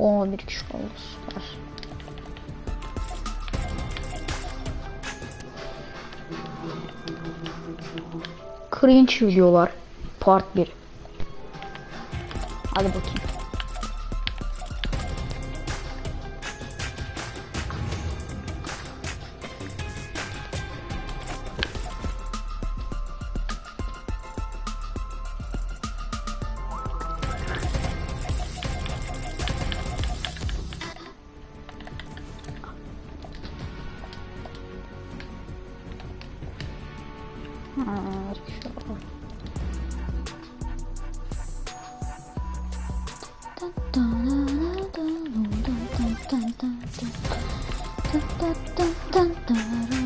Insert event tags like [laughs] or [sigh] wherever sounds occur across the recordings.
O bir kişi oldu süper. Cringe videolar part 1. Hadi bakayım. Ha, bir kişi oldu. If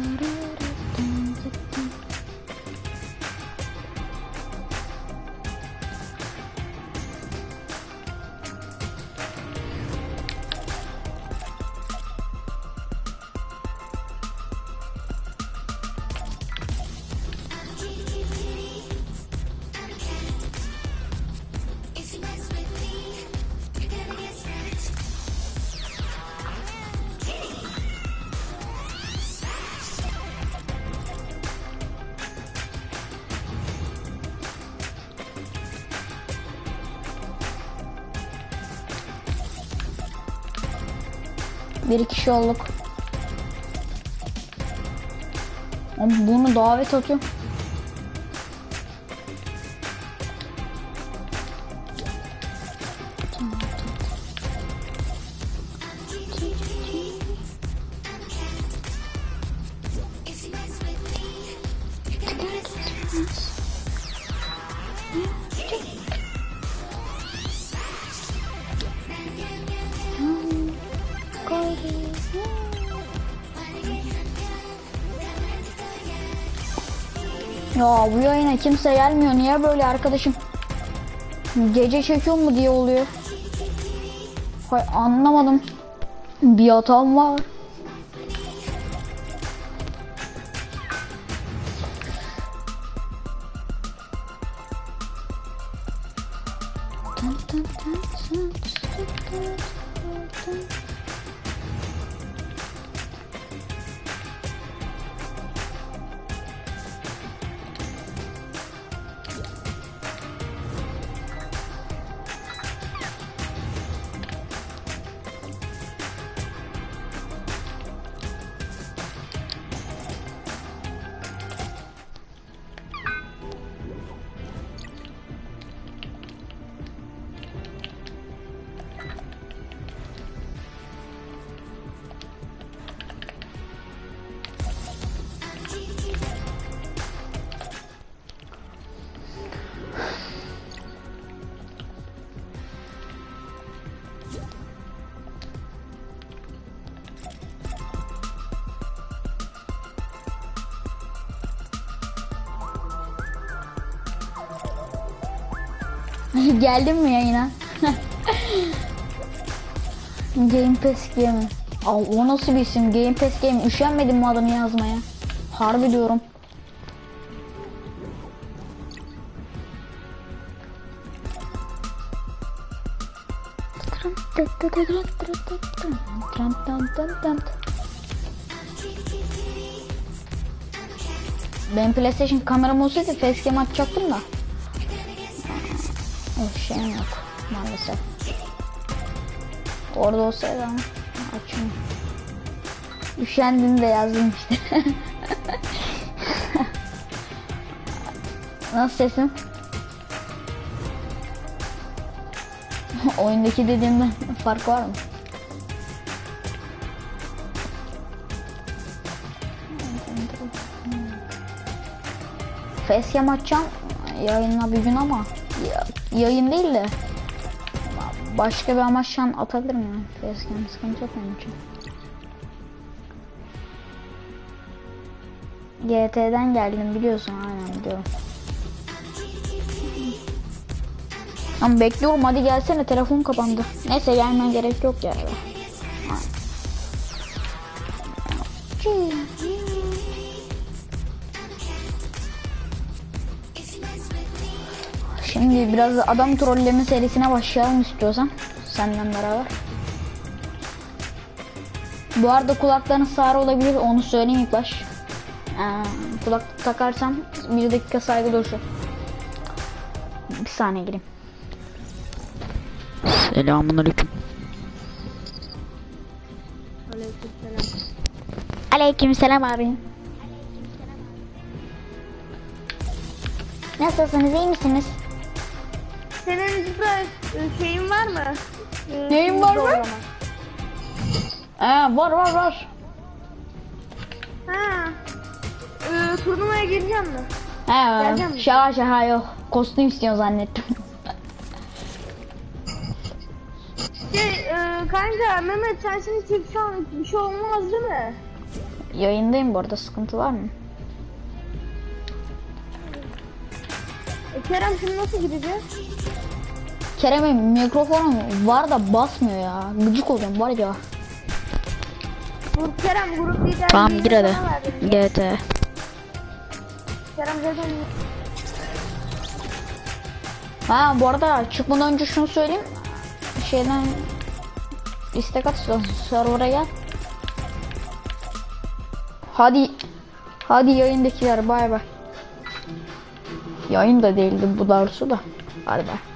Bir kişi olduk. Ama bunu davet atıyorum. Ya bu yayına kimse gelmiyor. Niye böyle arkadaşım? Gece çekiyor mu diye oluyor. Hay anlamadım. Bir hatam var. Tın tın tın tın tın tın tın. [laughs] Geldin mi yayına? [laughs] Game Pass Game. Aa, o nasıl bir isim? Game Pass Game. Üşenmedim mi adını yazmaya? Harbi diyorum. Ben PlayStation kameram olsaydı facecam açacaktım da. O şeyim yok maalesef. Orada olsaydı ama açayım. Üşendim de yazdım işte. [laughs] Nasıl sesin? Oyundaki dediğimden fark var mı? Facecam açacağım yayınla bir gün ama ya- yayın değil de başka bir amaçla atabilirim yani. Facecam sıkıntı yok benim için. GT'den geldim biliyorsun aynen biliyorum. Ama bekliyorum hadi gelsene telefon kapandı. Neyse gelmen gerek yok ya. If Şimdi biraz adam trolleme serisine başlayalım istiyorsan. Senden beraber. Bu arada kulakların sarı olabilir onu söyleyeyim ilk baş. Ee, kulaklık takarsam bir dakika saygı duruşu. Bir saniye gireyim. Selamun aleyküm. Aleyküm selam abi. Nasılsınız iyi misiniz? Senin Zübra e, şeyin var mı? E, Neyin var mı? Ee, var var var. Ha. E, turnuvaya gireceğim mi? He, Geleceğim mi? şaka şaka yok. Kostüm istiyor zannettim. Şey e, kanka Mehmet sen şimdi çek şu an bir şey olmaz değil mi? Yayındayım bu arada sıkıntı var mı? E, Kerem şimdi nasıl gideceğiz? Kerem'in mikrofonu var da basmıyor ya. Gıcık oluyorum var ya. Dur Kerem grup liderliği Tamam gir hadi. GT. Kerem zaten Ha bu arada çıkmadan önce şunu söyleyeyim. Şeyden istek at server'a gel. Hadi hadi yayındakiler bay bay. Yayın da değildi bu doğrusu da. Hadi bay.